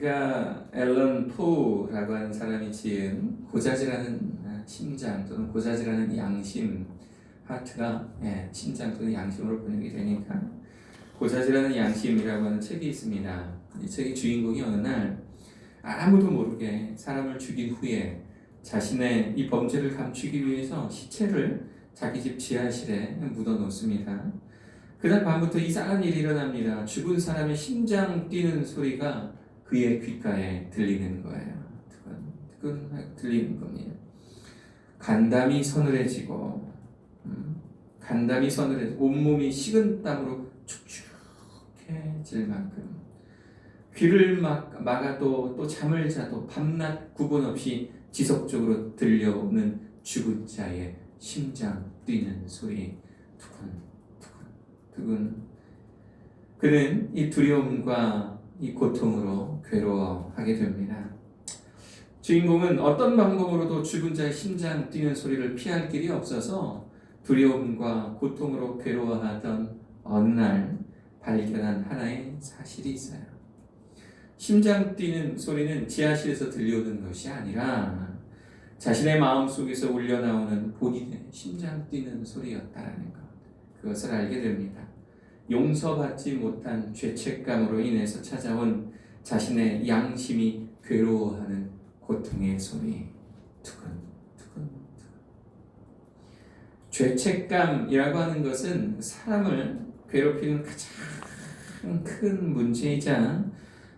그가 앨런 포라고 하는 사람이 지은 고자지라는 아, 심장 또는 고자지라는 양심 하트가 예, 심장 또는 양심으로 번역이 되니까 고자지라는 양심이라고 하는 책이 있습니다. 이 책의 주인공이 어느 날 아무도 모르게 사람을 죽인 후에 자신의 이 범죄를 감추기 위해서 시체를 자기 집 지하실에 묻어 놓습니다. 그날 밤부터 이상한 일이 일어납니다. 죽은 사람의 심장 뛰는 소리가 그의 귓가에 들리는 거예요. 뜨끈뜨끈 들리는 겁니다. 간담이 서늘해지고 음, 간담이 서늘해 온몸이 식은 땀으로 축축해질 만큼 귀를 막, 막아도 또 잠을 자도 밤낮 구분 없이 지속적으로 들려오는 죽은 자의 심장 뛰는 소리 두근 두근 두근 그는 이 두려움과 이 고통으로 괴로워하게 됩니다. 주인공은 어떤 방법으로도 죽은 자의 심장 뛰는 소리를 피할 길이 없어서 두려움과 고통으로 괴로워하던 어느 날 발견한 하나의 사실이 있어요. 심장 뛰는 소리는 지하실에서 들려오는 것이 아니라 자신의 마음 속에서 울려나오는 본인의 심장 뛰는 소리였다라는 것. 그것을 알게 됩니다. 용서받지 못한 죄책감으로 인해서 찾아온 자신의 양심이 괴로워하는 고통의 소리. 두근, 두근, 두근. 죄책감이라고 하는 것은 사람을 괴롭히는 가장 큰 문제이자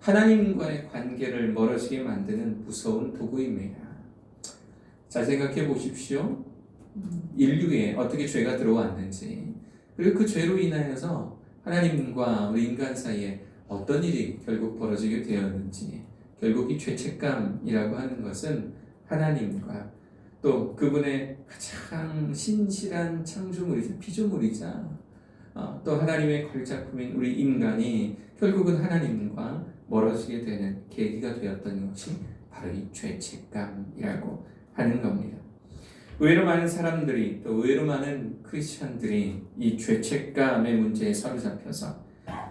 하나님과의 관계를 멀어지게 만드는 무서운 도구입니다. 잘 생각해 보십시오. 인류에 어떻게 죄가 들어왔는지, 그리고 그 죄로 인하여서 하나님과 우리 인간 사이에 어떤 일이 결국 벌어지게 되었는지, 결국 이 죄책감이라고 하는 것은 하나님과 또 그분의 가장 신실한 창조물이자 피조물이자 어, 또 하나님의 걸작품인 우리 인간이 결국은 하나님과 멀어지게 되는 계기가 되었던 것이 바로 이 죄책감이라고 하는 겁니다. 의외로 많은 사람들이 또 의외로 많은 크리스천들이 이 죄책감의 문제에 사로잡혀서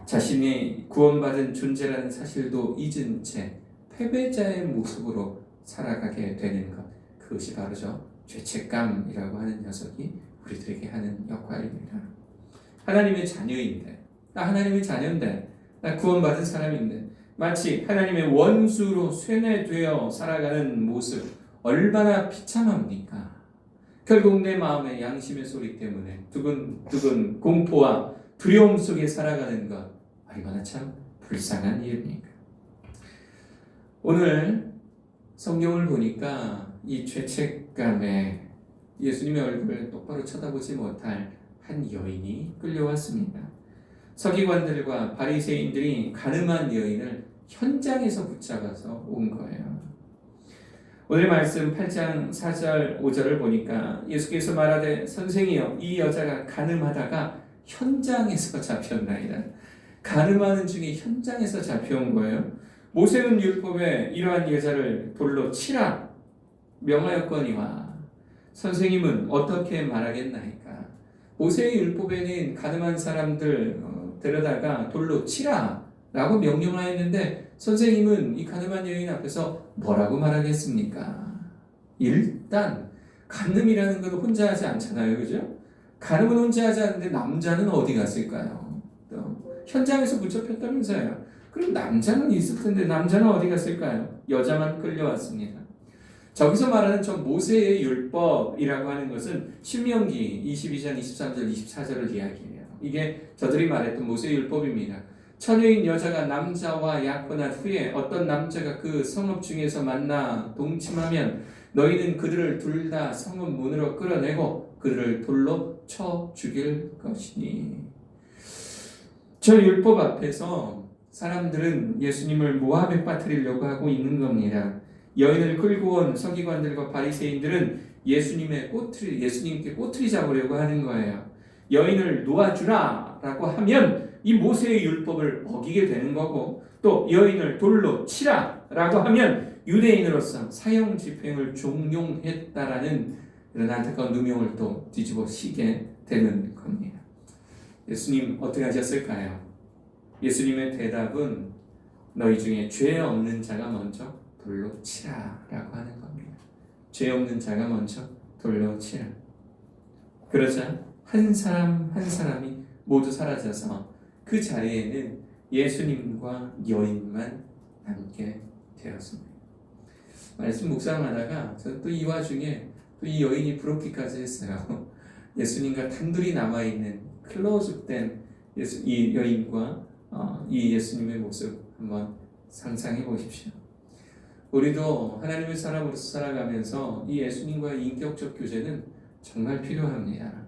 자신이 구원받은 존재라는 사실도 잊은 채 패배자의 모습으로 살아가게 되는 것 그것이 바로죠 죄책감이라고 하는 녀석이 우리들에게 하는 역할입니다. 하나님의 자녀인데 나 하나님의 자녀인데 나 구원받은 사람인데 마치 하나님의 원수로 쇠뇌되어 살아가는 모습 얼마나 비참합니까? 결국 내 마음의 양심의 소리 때문에 두근두근 공포와 두려움 속에 살아가는 것 얼마나 참 불쌍한 일입니까? 오늘 성경을 보니까 이 죄책감에 예수님의 얼굴을 똑바로 쳐다보지 못할 한 여인이 끌려왔습니다. 서기관들과 바리새인들이 가늠한 여인을 현장에서 붙잡아서 온 거예요. 오늘 말씀 8장 4절 5절을 보니까 예수께서 말하되 선생이여 이 여자가 가늠하다가 현장에서 잡혔나이다. 가늠하는 중에 현장에서 잡혀온 거예요. 모세는 율법에 이러한 여자를 돌로 치라 명하였거니와 선생님은 어떻게 말하겠나이까? 모세의 율법에는 가늠한 사람들 어, 데려다가 돌로 치라 라고 명령하였는데 선생님은 이 가늠한 여인 앞에서 뭐라고 말하겠습니까? 일단 가늠이라는 건 혼자 하지 않잖아요, 그죠? 가늠은 혼자 하지 않는데 남자는 어디 갔을까요? 또 현장에서 붙잡혔다면서요. 그럼 남자는 있을 텐데 남자는 어디 갔을까요? 여자만 끌려왔습니다. 저기서 말하는 저 모세의 율법이라고 하는 것은 신명기 22장 23절 24절을 이야기해요. 이게 저들이 말했던 모세의 율법입니다. 처녀인 여자가 남자와 약혼한 후에 어떤 남자가 그 성읍 중에서 만나 동침하면 너희는 그들을 둘 다 성읍 문으로 끌어내고 그들을 돌로 쳐 죽일 것이니 저 율법 앞에서 사람들은 예수님을 모함에 빠뜨리려고 하고 있는 겁니다. 여인을 끌고 온 서기관들과 바리새인들은 예수님의 꼬투리 예수님께 꼬투리 잡으려고 하는 거예요. 여인을 놓아주라라고 하면 이 모세의 율법을 어기게 되는 거고 또 여인을 돌로 치라라고 하면 유대인으로서 사형 집행을 종용했다라는 이런 안타까운 누명을 또 뒤집어 씌게 되는 겁니다. 예수님 어떻게 하셨을까요? 예수님의 대답은 너희 중에 죄 없는 자가 먼저 돌로 치라라고 하는 겁니다. 죄 없는 자가 먼저 돌로 치라. 그러자 한 사람 한 사람이 모두 사라져서 그 자리에는 예수님과 여인만 남게 되었습니다. 말씀 묵상하다가 저는 또 이 와중에 또 이 여인이 부럽기까지 했어요. 예수님과 단둘이 남아 있는 클로즈된 예수, 이 여인과 어, 이 예수님의 모습 한번 상상해 보십시오. 우리도 하나님의 사람으로서 살아가면서 이 예수님과의 인격적 교제는 정말 필요합니다.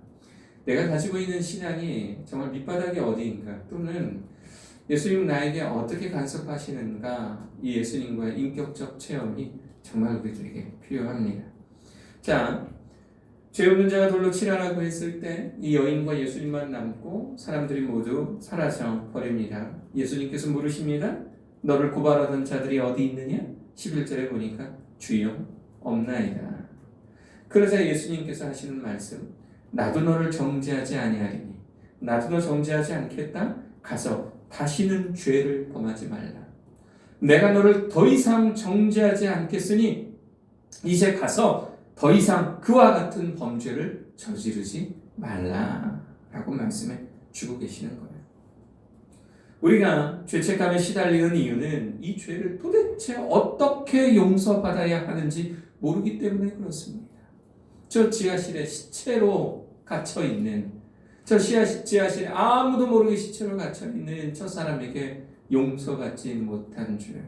내가 가지고 있는 신앙이 정말 밑바닥이 어디인가 또는 예수님 나에게 어떻게 간섭하시는가 이 예수님과의 인격적 체험이 정말 우리들에게 필요합니다. 자, 죄 없는 자가 돌로 치라라고 했을 때 이 여인과 예수님만 남고 사람들이 모두 사라져 버립니다. 예수님께서 물으십니다. 너를 고발하던 자들이 어디 있느냐? 11절에 보니까 주여 없나이다. 그러자 예수님께서 하시는 말씀 나도 너를 정죄하지 아니하리니 나도 너 정죄하지 않겠다. 가서 다시는 죄를 범하지 말라. 내가 너를 더 이상 정죄하지 않겠으니 이제 가서 더 이상 그와 같은 범죄를 저지르지 말라라고 말씀해 주고 계시는 거예요. 우리가 죄책감에 시달리는 이유는 이 죄를 도대체 어떻게 용서받아야 하는지 모르기 때문에 그렇습니다. 저 지하실에 시체로 갇혀 있는 저 지하실에 아무도 모르게 시체로 갇혀 있는 저 사람에게 용서받지 못한 죄.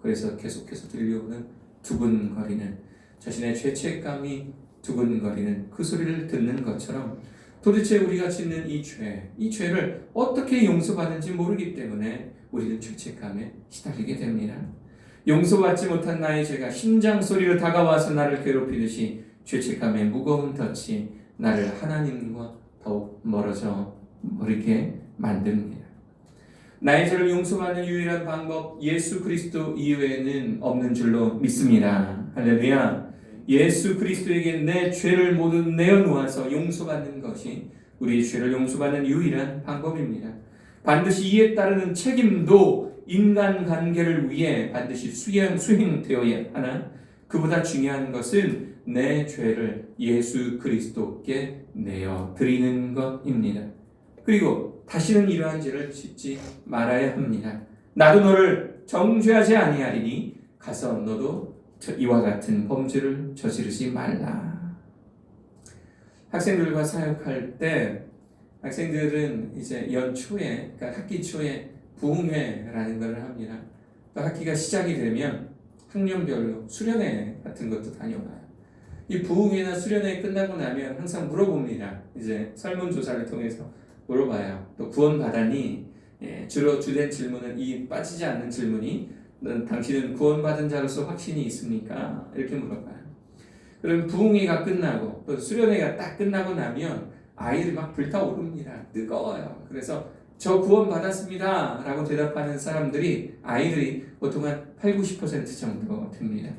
그래서 계속해서 들려오는 두근거리는 자신의 죄책감이 두근거리는 그 소리를 듣는 것처럼 도대체 우리가 짓는 이 죄, 이 죄를 어떻게 용서받는지 모르기 때문에 우리는 죄책감에 시달리게 됩니다. 용서받지 못한 나의 죄가 심장 소리로 다가와서 나를 괴롭히듯이 죄책감의 무거운 덫이 나를 하나님과 더욱 멀어져 버리게 만듭니다. 나의 죄를 용서받는 유일한 방법 예수 그리스도 이외에는 없는 줄로 믿습니다. 할렐루야. 예수 그리스도에게 내 죄를 모두 내어놓아서 용서받는 것이 우리의 죄를 용서받는 유일한 방법입니다. 반드시 이에 따르는 책임도 인간 관계를 위해 반드시 수행, 수행되어야 하나 그보다 중요한 것은 내 죄를 예수 그리스도께 내어 드리는 것입니다. 그리고 다시는 이러한 죄를 짓지 말아야 합니다. 나도 너를 정죄하지 아니하리니 가서 너도 이와 같은 범죄를 저지르지 말라. 학생들과 사역할 때 학생들은 이제 연초에 그러니까 학기 초에 부흥회라는 것을 합니다. 또 학기가 시작이 되면 학년별로 수련회 같은 것도 다녀와요. 이 부흥회나 수련회 끝나고 나면 항상 물어봅니다. 이제 설문조사를 통해서 물어봐요. 또 구원 받았니? 예, 주로 주된 질문은 이 빠지지 않는 질문이 당신은 구원받은 자로서 확신이 있습니까? 이렇게 물어봐요. 그럼 부흥회가 끝나고 또 수련회가 딱 끝나고 나면 아이들이 막 불타오릅니다. 뜨거워요. 그래서 저 구원 받았습니다. 라고 대답하는 사람들이 아이들이 보통 한 8, 90% 정도 됩니다.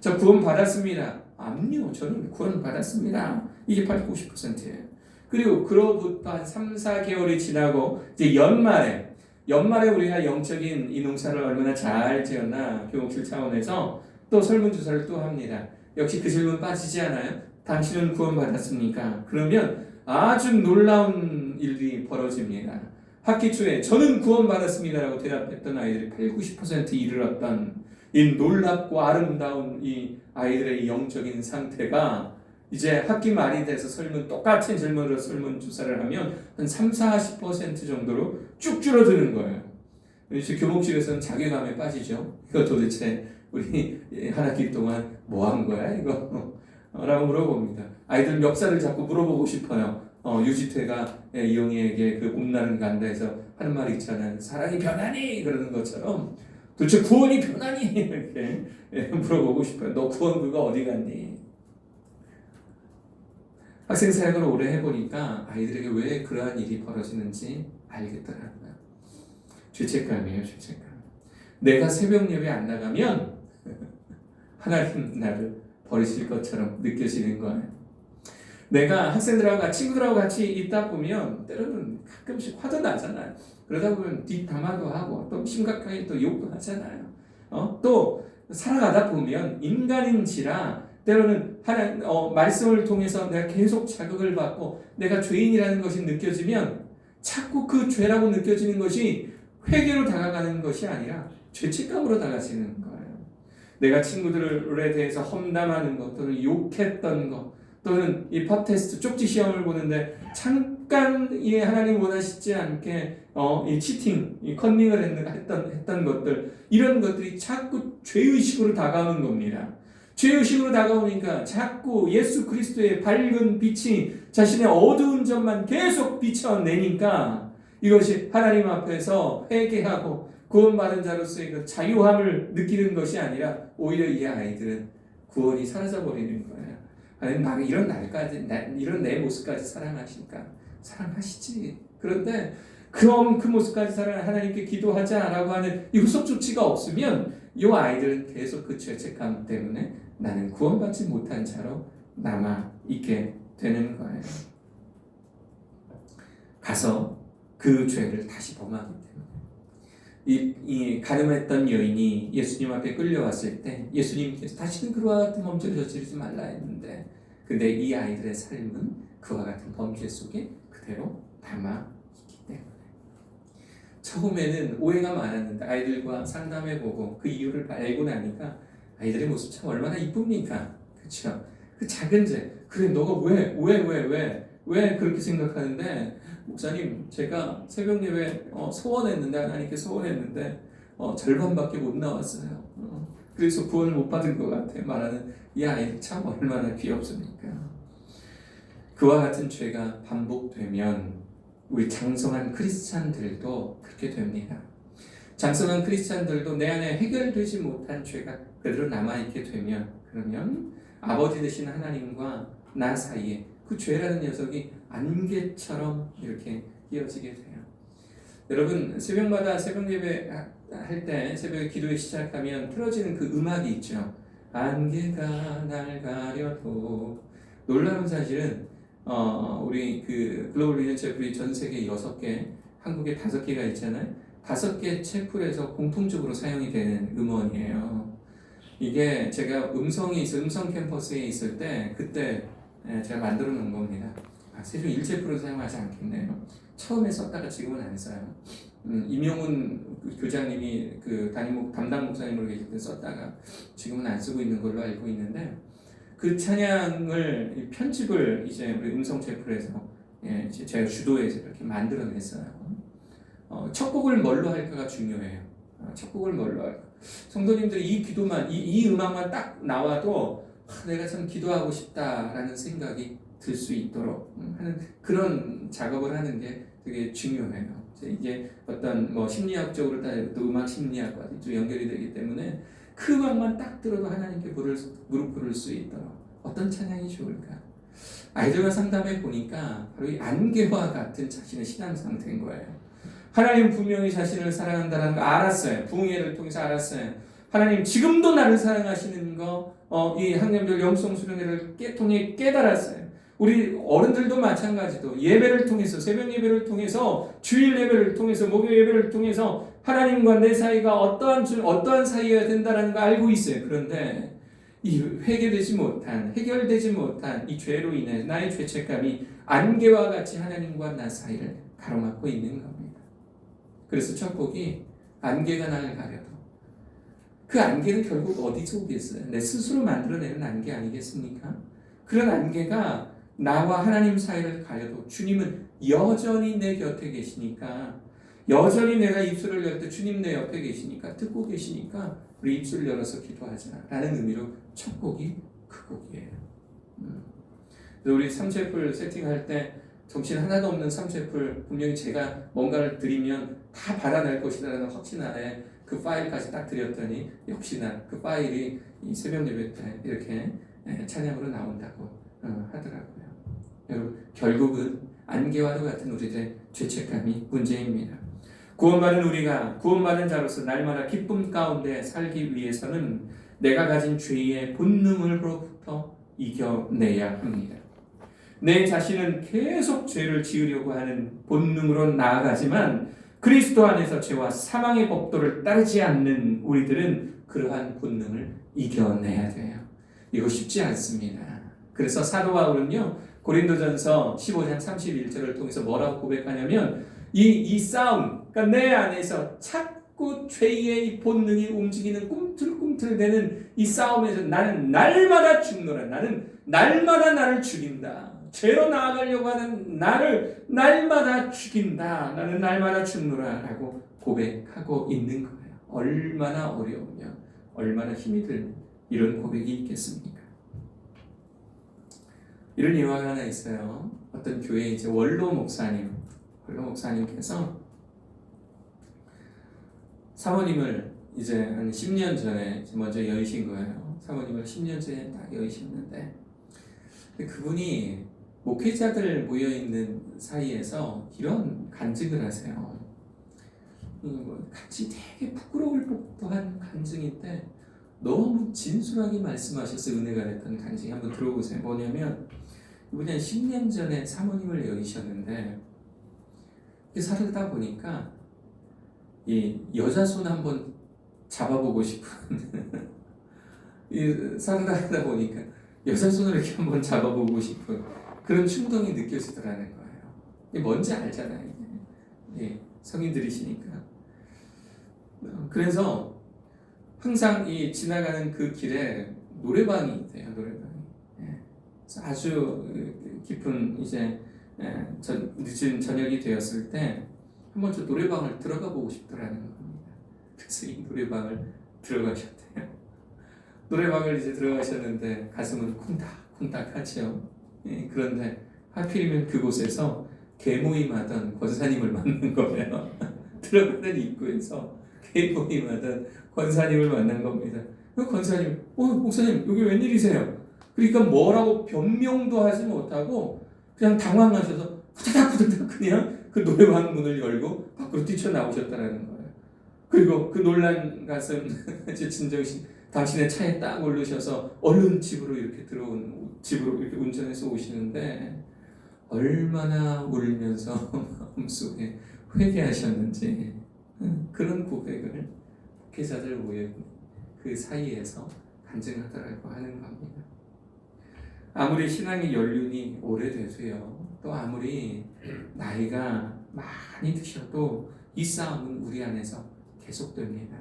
저 구원 받았습니다. 아니요. 저는 구원 받았습니다. 이게 8, 90%예요. 그리고 그로부터 한 3, 4개월이 지나고 이제 연말에 연말에 우리가 영적인 이 농사를 얼마나 잘 지었나 교목실 차원에서 또 설문조사를 또 합니다. 역시 그 질문 빠지지 않아요? 당신은 구원받았습니까? 그러면 아주 놀라운 일이 벌어집니다. 학기 초에 저는 구원받았습니다라고 대답했던 아이들이 8, 90% 이르렀던 이 놀랍고 아름다운 이 아이들의 영적인 상태가 이제 학기 말이 돼서 설문 똑같은 질문으로 설문 조사를 하면 한 3, 40% 정도로 쭉 줄어드는 거예요. 그래서 교목실에서는 자괴감에 빠지죠. 이거 도대체 우리 한 학기 동안 뭐 한 거야 이거? 라고 물어봅니다. 아이들 멱살을 잡고 물어보고 싶어요. 어, 유지태가 이영희에게 그 옴나는 간다 해서 하는 말이 있잖아요. 사랑이 변하니? 그러는 것처럼 도대체 구원이 변하니? 이렇게 물어보고 싶어요. 너 구원 그거 어디 갔니? 학생 사역을 오래 해보니까 아이들에게 왜 그러한 일이 벌어지는지 알겠더라고요. 죄책감이에요, 죄책감. 내가 새벽 예배 안 나가면 하나님 나를 버리실 것처럼 느껴지는 거예요. 내가 학생들하고 친구들하고 같이 있다 보면 때로는 가끔씩 화도 나잖아요. 그러다 보면 뒷담화도 하고 또 심각하게 또 욕도 하잖아요. 어? 또 살아가다 보면 인간인지라 때로는 하나 어, 말씀을 통해서 내가 계속 자극을 받고 내가 죄인이라는 것이 느껴지면 자꾸 그 죄라고 느껴지는 것이 회개로 다가가는 것이 아니라 죄책감으로 다가지는 거예요. 내가 친구들에 대해서 험담하는 것 또는 욕했던 것 또는 이 팟테스트 쪽지 시험을 보는데 잠깐 이 하나님 원하시지 않게 어, 이 치팅, 이 컨닝을 했는, 했던 했던 것들 이런 것들이 자꾸 죄의식으로 다가오는 겁니다. 죄의식으로 다가오니까 자꾸 예수 그리스도의 밝은 빛이 자신의 어두운 점만 계속 비춰내니까 이것이 하나님 앞에서 회개하고 구원받은 자로서의 그 자유함을 느끼는 것이 아니라 오히려 이 아이들은 구원이 사라져 버리는 거예요. 하나님 나를 이런 날까지 나, 이런 내 모습까지 사랑하실까? 사랑하시지. 그런데 그럼 그 모습까지 사랑 하나님께 기도하자라고 하는 이 후속 조치가 없으면 이 아이들은 계속 그 죄책감 때문에 나는 구원받지 못한 자로 남아 있게 되는 거예요. 가서 그 죄를 다시 범하기 때문에 이, 이 가늠했던 여인이 예수님 앞에 끌려왔을 때 예수님께서 다시는 그와 같은 범죄를 저지르지 말라 했는데 근데 이 아이들의 삶은 그와 같은 범죄 속에 그대로 남아 있기 때문에. 처음에는 오해가 많았는데 아이들과 상담해보고 그 이유를 알고 나니까 아이들의 모습 참 얼마나 이쁩니까? 그렇죠 그 작은 죄. 그래 너가 왜 왜 왜 왜왜 그렇게 생각하는데 목사님 제가 새벽 예배 어, 소원했는데 하나님께 소원했는데 어, 절반밖에 못 나왔어요. 어, 그래서 구원을 못 받은 것 같아 말하는 이 아이 참 얼마나 귀엽습니까? 그와 같은 죄가 반복되면 우리 장성한 크리스찬들도 그렇게 됩니다. 장성한 크리스찬들도 내 안에 해결되지 못한 죄가 그대로 남아있게 되면 그러면 아버지 되신 하나님과 나 사이에 그 죄라는 녀석이 안개처럼 이렇게 이어지게 돼요. 여러분 새벽마다 새벽 예배 할 때 새벽에 기도에 시작하면 틀어지는 그 음악이 있죠. 안개가 날 가려도 놀라운 사실은 어, 우리 그 글로벌 리전 채플이 전 세계 여섯 개, 한국에 다섯 개가 있잖아요. 다섯 개 채플에서 공통적으로 사용이 되는 음원이에요. 이게 제가 음성이 음성 캠퍼스에 있을 때 그때 예, 제가 만들어 놓은 겁니다. 아, 세종 1제프로 사용하지 않겠네요. 처음에 썼다가 지금은 안 써요. 음, 임용훈 교장님이 그 담임 담당 목사님으로 계실 때 썼다가 지금은 안 쓰고 있는 걸로 알고 있는데 그 찬양을 편집을 이제 우리 음성 제프에서 예, 제가 주도해서 이렇게 만들어냈어요. 어, 첫 곡을 뭘로 할까가 중요해요. 어, 첫 곡을 뭘로 할까? 성도님들이 이 기도만 이, 이 음악만 딱 나와도 아, 내가 참 기도하고 싶다라는 생각이 들 수 있도록 하는 그런 작업을 하는 게 되게 중요해요. 이게 어떤 뭐 심리학적으로 따져도 음악 심리학과 좀 연결이 되기 때문에 그 음악만 딱 들어도 하나님께 무릎, 무릎 꿇을 수 있도록 어떤 찬양이 좋을까? 아이들과 상담해 보니까 바로 이 안개와 같은 자신의 신앙 상태인 거예요. 하나님 분명히 자신을 사랑한다는 거 알았어요. 부흥회를 통해서 알았어요. 하나님 지금도 나를 사랑하시는 거, 어, 이 학년별 영성 수련회를 깨, 통해 깨달았어요. 우리 어른들도 마찬가지도 예배를 통해서 새벽 예배를 통해서 주일 예배를 통해서 목요일 예배를 통해서 하나님과 내 사이가 어떠한 어떠한 사이여야 된다는 거 알고 있어요. 그런데 이 회개되지 못한 해결되지 못한 이 죄로 인해 나의 죄책감이 안개와 같이 하나님과 나 사이를 가로막고 있는 겁니다. 그래서 첫 곡이 안개가 나를 가려도 그 안개는 결국 어디서 오겠어요? 내 스스로 만들어내는 안개 아니겠습니까? 그런 안개가 나와 하나님 사이를 가려도 주님은 여전히 내 곁에 계시니까 여전히 내가 입술을 열 때 주님 내 옆에 계시니까 듣고 계시니까 우리 입술을 열어서 기도하자 라는 의미로 첫 곡이 그 곡이에요. 음. 우리 삼체풀 세팅할 때 정신 하나도 없는 삼체풀 분명히 제가 뭔가를 드리면 다 받아낼 것이라는 확신하에 그 파일까지 딱 드렸더니 역시나 그 파일이 이 새벽 예배 때 이렇게 예, 찬양으로 나온다고 어, 하더라고요. 여러분 결국은 안개와도 같은 우리들의 죄책감이 문제입니다. 구원받은 우리가 구원받은 자로서 날마다 기쁨 가운데 살기 위해서는 내가 가진 죄의 본능으로부터 이겨내야 합니다. 내 자신은 계속 죄를 지으려고 하는 본능으로 나아가지만 그리스도 안에서 죄와 사망의 법도를 따르지 않는 우리들은 그러한 본능을 이겨내야 돼요. 이거 쉽지 않습니다. 그래서 사도 바울은요 고린도전서 15장 31절을 통해서 뭐라고 고백하냐면 이, 이 싸움, 그러니까 내 안에서 자꾸 죄의 이 본능이 움직이는 꿈틀꿈틀대는 이 싸움에서 나는 날마다 죽노라. 나는 날마다 나를 죽인다. 죄로 나아가려고 하는 나를 날마다 죽인다. 나는 날마다 죽노라 라고 고백하고 있는 거예요. 얼마나 어려우며 얼마나 힘이 들 이런 고백이 있겠습니까? 이런 예화가 하나 있어요. 어떤 교회 이제 원로 목사님, 원로 목사님께서 사모님을 이제 한 10년 전에 먼저 여의신 거예요. 사모님을 10년 전에 딱 여의셨는데 그분이 목회자들 모여 있는 사이에서 이런 간증을 하세요. 음, 뭐 같이 되게 부끄러울 법도 한 간증인데 너무 진솔하게 말씀하셔서 은혜가 됐던 간증 한번 들어보세요. 뭐냐면 이분이 한 10년 전에 사모님을 여의셨는데 이렇게 살다 보니까 이 여자 손 한번 잡아보고 싶은 이 살다 보니까 여자 손을 이렇게 한번 잡아보고 싶은 그런 충동이 느껴지더라는 거예요. 뭔지 알잖아요. 예, 성인들이시니까. 어, 그래서 항상 이 지나가는 그 길에 노래방이 있대요. 그래서 아주 깊은 이제 예, 전, 늦은 저녁이 되었을 때 한 번 저 노래방을 들어가 보고 싶더라는 겁니다. 그래서 이 노래방을 들어가셨대요. 노래방을 이제 들어가셨는데 가슴은 쿵닥쿵닥하죠. 예, 그런데 하필이면 그곳에서 개모임하던 권사님을 만난 거예요. 들어가는 입구에서 개모임하던 권사님을 만난 겁니다. 그 권사님, 어 목사님 여기 웬일이세요? 그러니까 뭐라고 변명도 하지 못하고 그냥 당황하셔서 후다닥 후다닥 그냥 그 노래방 문을 열고 밖으로 뛰쳐나오셨다는 거예요. 그리고 그 놀란 가슴 제 진정신 당신의 차에 딱 오르셔서 얼른 집으로 이렇게 들어온 집으로 이렇게 운전해서 오시는데 얼마나 울면서 마음속에 회개하셨는지 그런 고백을 목회자들 모여 그 사이에서 간증하더라고 하는 겁니다. 아무리 신앙의 연륜이 오래돼도요, 또 아무리 나이가 많이 드셔도 이 싸움은 우리 안에서 계속됩니다.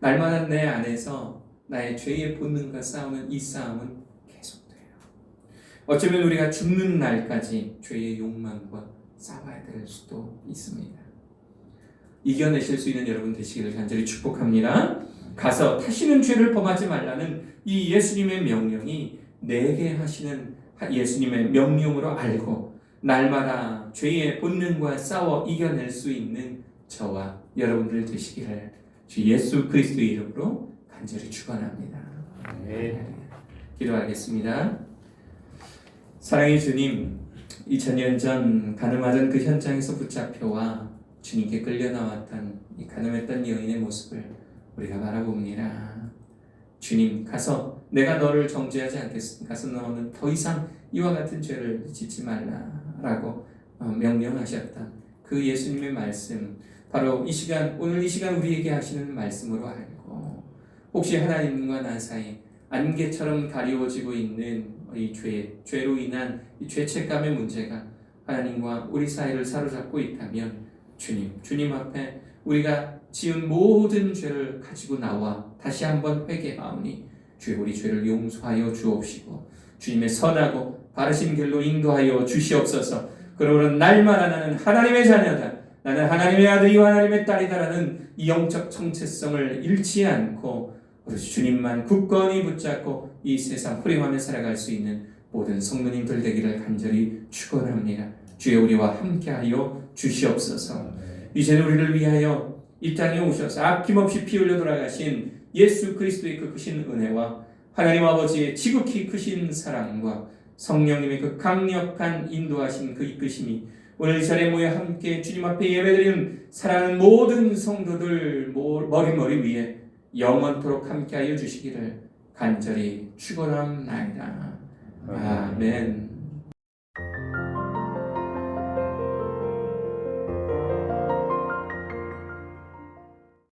날마다 내 안에서 나의 죄의 본능과 싸우는 이 싸움은 계속돼요. 어쩌면 우리가 죽는 날까지 죄의 욕망과 싸워야 될 수도 있습니다. 이겨내실 수 있는 여러분 되시기를 간절히 축복합니다. 가서 다시는 죄를 범하지 말라는 이 예수님의 명령이 내게 하시는 예수님의 명령으로 알고 날마다 죄의 본능과 싸워 이겨낼 수 있는 저와 여러분들 되시기를 주 예수 그리스도 이름으로 간절히 축원합니다. 네. 기도하겠습니다. 사랑의 주님, 2000년 전 가늠하던 그 현장에서 붙잡혀와 주님께 끌려 나왔던 이 가늠했던 여인의 모습을 우리가 바라봅니다. 주님 가서 내가 너를 정죄하지 않겠습니다. 가서 너는 더 이상 이와 같은 죄를 짓지 말라라고 어, 명령하셨던 그 예수님의 말씀 바로 이 시간 오늘 이 시간 우리에게 하시는 말씀으로 알고 혹시 하나님과 나 사이 안개처럼 가리워지고 있는 이 죄, 죄로 인한 이 죄책감의 문제가 하나님과 우리 사이를 사로잡고 있다면 주님, 주님 앞에 우리가 지은 모든 죄를 가지고 나와 다시 한번 회개하오니 주여 우리 죄를 용서하여 주옵시고 주님의 선하고 바르신 길로 인도하여 주시옵소서. 그러므로 날마다 나는 하나님의 자녀다. 나는 하나님의 아들이요 하나님의 딸이다라는 이 영적 정체성을 잃지 않고 주님만 굳건히 붙잡고 이 세상 후림하며 살아갈 수 있는 모든 성도님들 되기를 간절히 축원합니다. 주여 우리와 함께하여 주시옵소서. 이제는 우리를 위하여 이 땅에 오셔서 아낌없이 피 흘려 돌아가신 예수 그리스도의 그 크신 은혜와 하나님 아버지의 지극히 크신 사랑과 성령님의 그 강력한 인도하신 그 이끄심이 오늘 이 자리에 모여 함께 주님 앞에 예배드리는 사랑하는 모든 성도들 머리머리 위에 영원토록 함께하여 주시기를 간절히 축원합니다. 아멘.